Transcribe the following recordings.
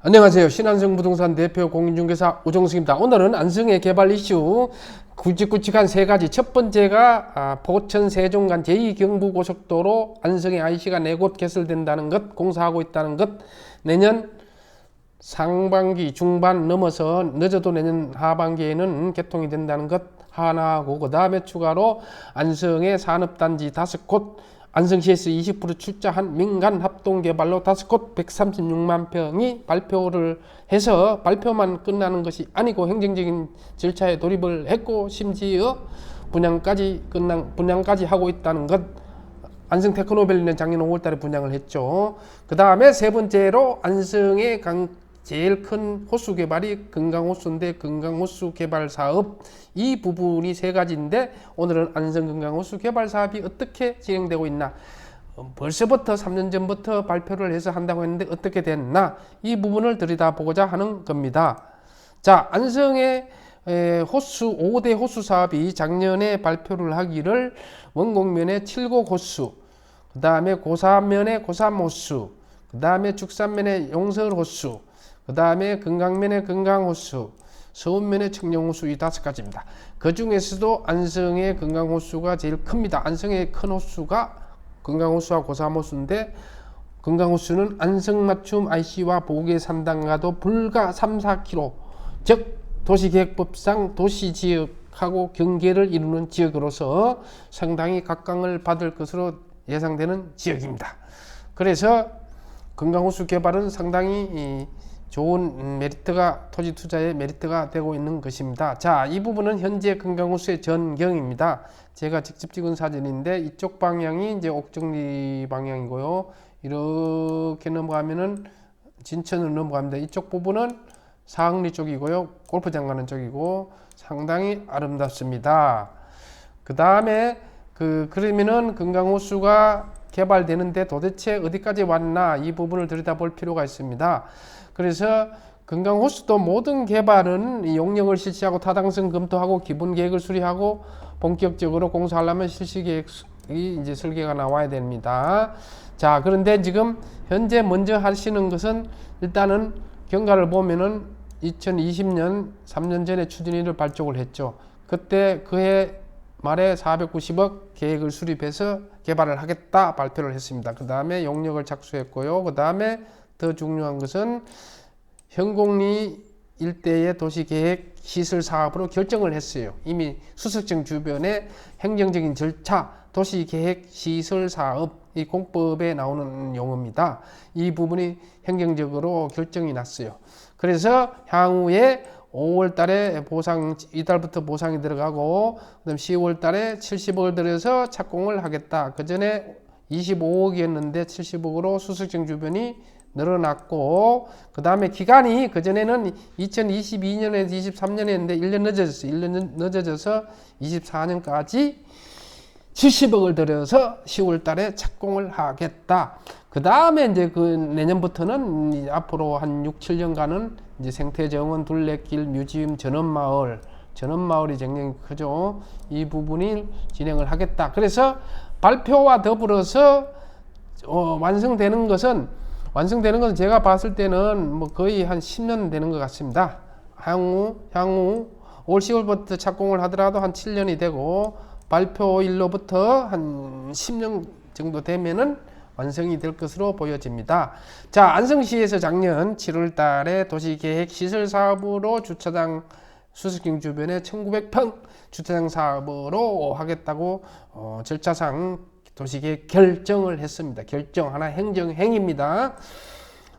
안녕하세요. 신한성 부동산 대표 공인중개사 우정수입니다. 오늘은 안성의 개발 이슈 굵직굵직한 세 가지. 첫 번째가 아, 포천 세종간 제2경부고속도로 안성의 IC가 네 곳 개설된다는 것, 공사하고 있다는 것. 내년 상반기 중반 넘어서 늦어도 내년 하반기에는 개통이 된다는 것 하나하고 그 다음에 추가로 안성의 산업단지 다섯 곳 안성시에서 20% 출자한 민간 합동 개발로 다섯 곳 136만 평이 발표를 해서 발표만 끝나는 것이 아니고 행정적인 절차에 돌입을 했고 심지어 분양까지 끝난 분양까지 하고 있다는 것 안성 테크노밸리는 작년 5월달에 분양을 했죠. 그 다음에 세 번째로 안성의 강 제일 큰 호수 개발이 금강호수인데 금강호수 개발 사업 이 부분이 세 가지인데 오늘은 안성 금강호수 개발 사업이 어떻게 진행되고 있나 어, 벌써부터 3년 전부터 발표를 해서 한다고 했는데 어떻게 됐나 이 부분을 들여다보고자 하는 겁니다. 자 안성의 에, 호수 5대 호수 사업이 작년에 발표를 하기를 원곡면에 7곡 호수 그 다음에 고산면에 고산 호수 그 다음에 죽산면에 용설 호수 그 다음에 금강면의 금강호수, 서운면의 청정호수 이 다섯 가지입니다. 그 중에서도 안성의 금강호수가 제일 큽니다. 안성의 큰 호수가 금강호수와 고삼호수인데 금강호수는 안성맞춤 IC와 보계 3단과도 불과 3, 4km 즉 도시계획법상 도시지역하고 경계를 이루는 지역으로서 상당히 각광을 받을 것으로 예상되는 지역입니다. 그래서 금강호수 개발은 상당히 좋은 메리트가 토지 투자의 메리트가 되고 있는 것입니다. 자, 이 부분은 현재 금강호수의 전경입니다. 제가 직접 찍은 사진인데 이쪽 방향이 이제 옥정리 방향이고요. 이렇게 넘어가면은 진천으로 넘어갑니다. 이쪽 부분은 사흥리 쪽이고요. 골프장 가는 쪽이고 상당히 아름답습니다. 그 다음에 그 그러면은 금강호수가 개발되는데 도대체 어디까지 왔나 이 부분을 들여다볼 필요가 있습니다. 그래서 건강호수도 모든 개발은 용역을 실시하고 타당성 검토하고 기본 계획을 수리하고 본격적으로 공사하려면 실시 계획이 이제 설계가 나와야 됩니다. 자, 그런데 지금 현재 먼저 하시는 것은 일단은 경과를 보면은 2020년 3년 전에 추진위를 발족을 했죠. 그때 그해 말에 490억 계획을 수립해서 개발을 하겠다 발표를 했습니다. 그 다음에 용역을 착수했고요. 그 다음에 더 중요한 것은 현공리 일대의 도시계획 시설 사업으로 결정을 했어요. 이미 수석청 주변에 행정적인 절차, 도시계획 시설 사업 이 공법에 나오는 용어입니다. 이 부분이 행정적으로 결정이 났어요. 그래서 향후에 5월 달에 보상, 이달부터 보상이 들어가고, 그 다음 10월 달에 70억을 들여서 착공을 하겠다. 그 전에 25억이었는데 70억으로 수석청 주변이 늘어났고 그 다음에 기간이 그전에는 2022년에서 23년이었는데 1년 늦어졌어요. 1년 늦어져서 24년까지 70억을 들여서 10월 달에 착공을 하겠다. 그 다음에 이제 그 내년부터는 앞으로 한 6, 7년간은 이제 생태정원, 둘레길, 뮤지엄, 전원마을, 전원마을이 굉장히 크죠. 이 부분이 진행을 하겠다. 그래서 발표와 더불어서 어, 완성되는 것은 완성되는 것은 제가 봤을 때는 뭐 거의 한 10년 되는 것 같습니다. 향후, 향후 올 10월부터 착공을 하더라도 한 7년이 되고 발표일로부터 한 10년 정도 되면은 완성이 될 것으로 보여집니다. 자, 안성시에서 작년 7월 달에 도시계획 시설 사업으로 주차장 수석경 주변에 1900평 주차장 사업으로 하겠다고 어, 절차상 도시계획 결정을 했습니다. 결정 하나 행정 행입니다.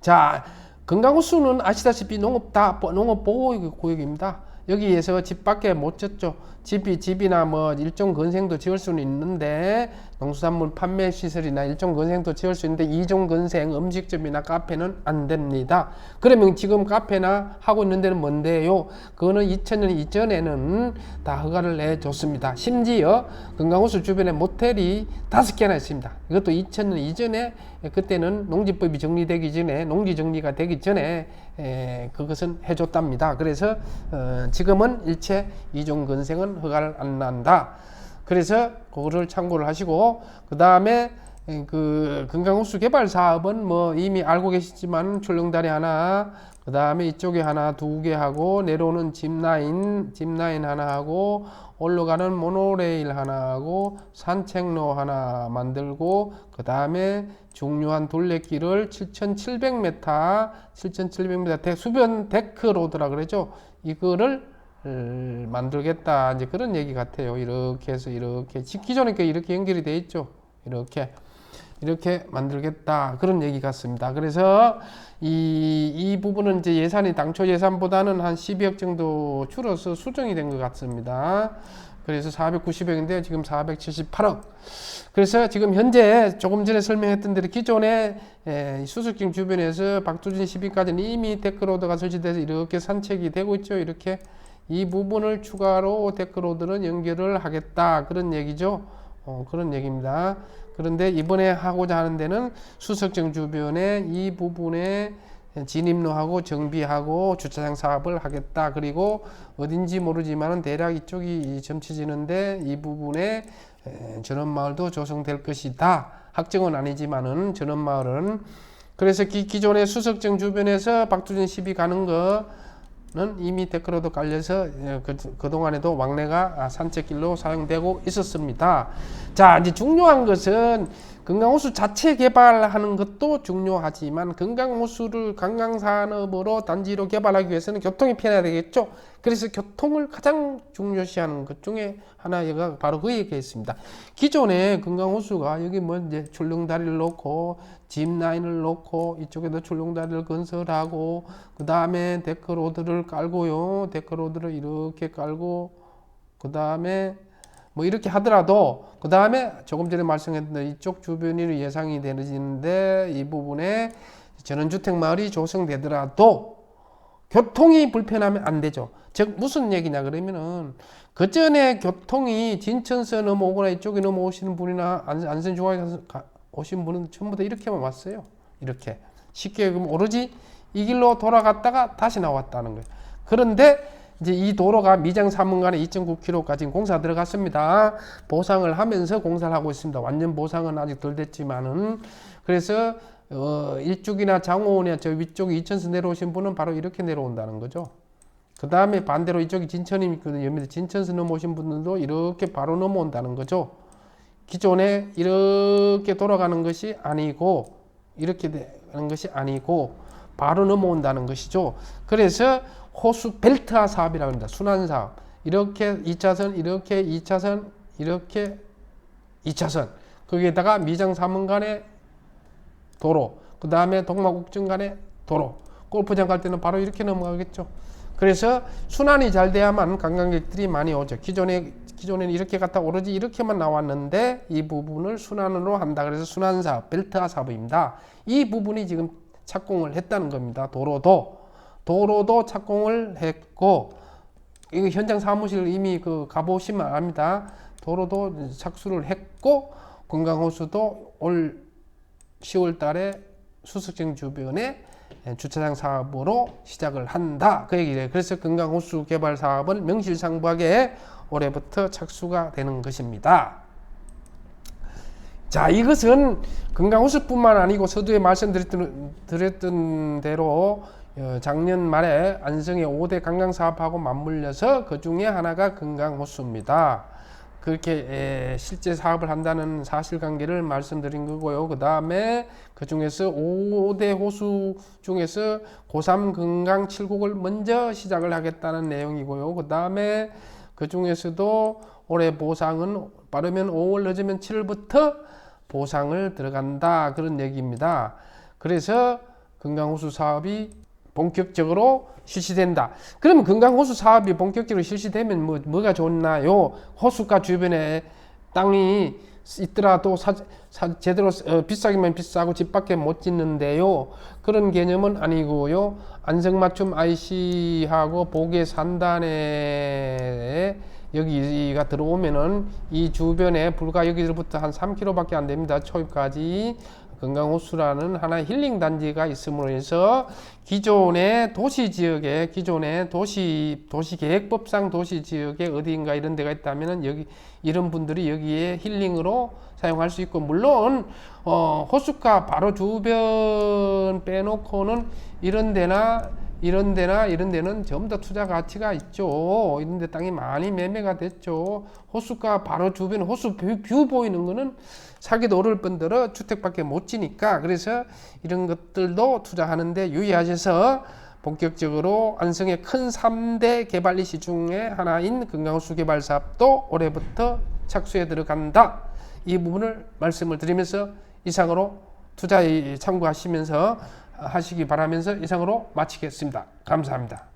자, 건강호수는 아시다시피 농업 다 농업 보호 구역입니다. 여기에서 집 밖에 못 졌죠. 집이 집이나 뭐 일종 건생도 지을 수는 있는데 농수산물 판매 시설이나 일종 건생도 지을 수 있는데 이종 건생 음식점이나 카페는 안 됩니다. 그러면 지금 카페나 하고 있는 데는 뭔데요? 그거는 2000년 이전에는 다 허가를 내줬습니다. 심지어 건강호수 주변에 모텔이 다섯 개나 있습니다. 이것도 2000년 이전에 그때는 농지법이 정리되기 전에 농지 정리가 되기 전에 에, 그것은 해줬답니다. 그래서 어, 지금은 일체 이종 건생은 허가를 안 난다. 그래서 그거를 참고를 하시고 그 다음에 에, 그 금강호수 개발 사업은 뭐 이미 알고 계시지만 출렁다리 하나, 그 다음에 이쪽에 하나 두 개 하고 내려오는 짚라인, 짚라인 하나 하고 올라가는 모노레일 하나 하고 산책로 하나 만들고 그 다음에 중요한 둘레길을 7,700m, 7,700m 대, 수변 데크 로드라 그러죠. 이거를 을, 만들겠다 이제 그런 얘기 같아요. 이렇게 해서 이렇게 기존에 이렇게 연결이 돼 있죠. 이렇게 이렇게 만들겠다 그런 얘기 같습니다. 그래서 이, 이 부분은 이제 예산이 당초 예산보다는 한 12억 정도 줄어서 수정이 된 것 같습니다. 그래서 490억인데 지금 478억. 그래서 지금 현재 조금 전에 설명했던 대로 기존에 에, 수석경 주변에서 박두진 10위까지는 이미 데크로드가 설치돼서 이렇게 산책이 되고 있죠. 이렇게 이 부분을 추가로 데크로드는 연결을 하겠다 그런 얘기죠. 어, 그런 얘기입니다. 그런데 이번에 하고자 하는 데는 수석정 주변에 이 부분에 진입로하고 정비하고 주차장 사업을 하겠다. 그리고 어딘지 모르지만은 대략 이쪽이 점치지는데 이 부분에 에, 전원마을도 조성될 것이다. 확정은 아니지만은 전원마을은 그래서 기, 기존의 수석정 주변에서 박두진 시비 가는 거 는 이미 댓글로도 깔려서 예, 그, 그동안에도 왕래가 아, 산책길로 사용되고 있었습니다. 자, 이제 중요한 것은 건강호수 자체 개발하는 것도 중요하지만 건강호수를 관광산업으로 단지로 개발하기 위해서는 교통이 편해야 되겠죠. 그래서 교통을 가장 중요시하는 것 중에 하나가 바로 그 얘기했습니다. 기존에 건강호수가 여기 뭐 이제 출렁다리를 놓고 짚라인을 놓고 이쪽에도 출렁다리를 건설하고 그 다음에 데크로드를 깔고요. 데크로드를 이렇게 깔고 그 다음에 뭐 이렇게 하더라도 그 다음에 조금 전에 말씀했던 이쪽 주변이 예상이 되는데 이 부분에 전원주택 마을이 조성되더라도 교통이 불편하면 안 되죠. 즉 무슨 얘기냐 그러면은 그 전에 교통이 진천서 넘어오거나 이쪽에 넘어오시는 분이나 안- 안산중앙에 가- 오신 분은 전부 다 이렇게만 왔어요. 이렇게 쉽게 그럼 오로지 이 길로 돌아갔다가 다시 나왔다는 거예요. 그런데 이제 이 도로가 미장 사문간에 2.9km까지 공사 들어갔습니다. 보상을 하면서 공사를 하고 있습니다. 완전 보상은 아직 덜 됐지만은 그래서 어, 일쪽이나 장호원이나 저 위쪽에 이천서 내려오신 분은 바로 이렇게 내려온다는 거죠. 그 다음에 반대로 이쪽이 진천이 있거든요. 여기 진천서 넘어오신 분들도 이렇게 바로 넘어온다는 거죠. 기존에 이렇게 돌아가는 것이 아니고 이렇게 되는 것이 아니고 바로 넘어온다는 것이죠. 그래서 호수 벨트화 사업이라고 합니다. 순환 사업. 이렇게 2차선, 이렇게 2차선, 이렇게 2차선. 거기에다가 미장 사문 간의 도로, 그 다음에 동마국정 간의 도로. 골프장 갈 때는 바로 이렇게 넘어가겠죠. 그래서 순환이 잘 돼야만 관광객들이 많이 오죠. 기존에 기존에는 이렇게 갔다 오로지 이렇게만 나왔는데 이 부분을 순환으로 한다. 그래서 순환 사업, 벨트화 사업입니다. 이 부분이 지금 착공을 했다는 겁니다. 도로도 도로도 착공을 했고 이거 현장 사무실 이미 그 가보시면 압니다. 도로도 착수를 했고 건강호수도 올 10월 달에 수석정 주변에 주차장 사업으로 시작을 한다. 그 얘기예요. 그래서 건강호수 개발 사업은 명실상부하게 올해부터 착수가 되는 것입니다. 자, 이것은 건강호수뿐만 아니고 서두에 말씀드렸던 드렸던 대로 어, 작년 말에 안성의 5대 관광 사업하고 맞물려서 그 중에 하나가 건강호수입니다. 그렇게 에, 실제 사업을 한다는 사실관계를 말씀드린 거고요. 그 다음에 그 중에서 5대 호수 중에서 고3 건강 7곡을 먼저 시작을 하겠다는 내용이고요. 그 다음에 그 중에서도 올해 보상은 빠르면 5월 늦으면 7월부터 보상을 들어간다 그런 얘기입니다. 그래서 건강호수 사업이 본격적으로 실시된다. 그러면 건강호수 사업이 본격적으로 실시되면 뭐, 뭐가 좋나요? 호수가 주변에 땅이 있더라도 사, 사, 제대로 어, 비싸기만 비싸고 집 밖에 못 짓는데요. 그런 개념은 아니고요. 안성맞춤 IC하고 보계 산단에 여기가 들어오면은 이 주변에 불과 여기서부터 한 3km밖에 안 됩니다. 초입까지 건강호수라는 하나의 힐링 단지가 있음으로 해서 기존의 도시 지역에 기존의 도시 도시 계획법상 도시 지역에 어디인가 이런 데가 있다면은 여기 이런 분들이 여기에 힐링으로 사용할 수 있고 물론 어, 호숫가 바로 주변 빼놓고는 이런 데나 이런 데나 이런 데는 전부 다 투자 가치가 있죠. 이런 데 땅이 많이 매매가 됐죠. 호수가 바로 주변 호수 뷰, 뷰 보이는 거는 사기도 어려울 뿐더러 주택밖에 못 지니까 그래서 이런 것들도 투자하는데 유의하셔서 본격적으로 안성의 큰 3대 개발 이시 중에 하나인 건강호수 개발 사업도 올해부터 착수에 들어간다. 이 부분을 말씀을 드리면서 이상으로 투자에 참고하시면서 하시기 바라면서 이상으로 마치겠습니다. 감사합니다.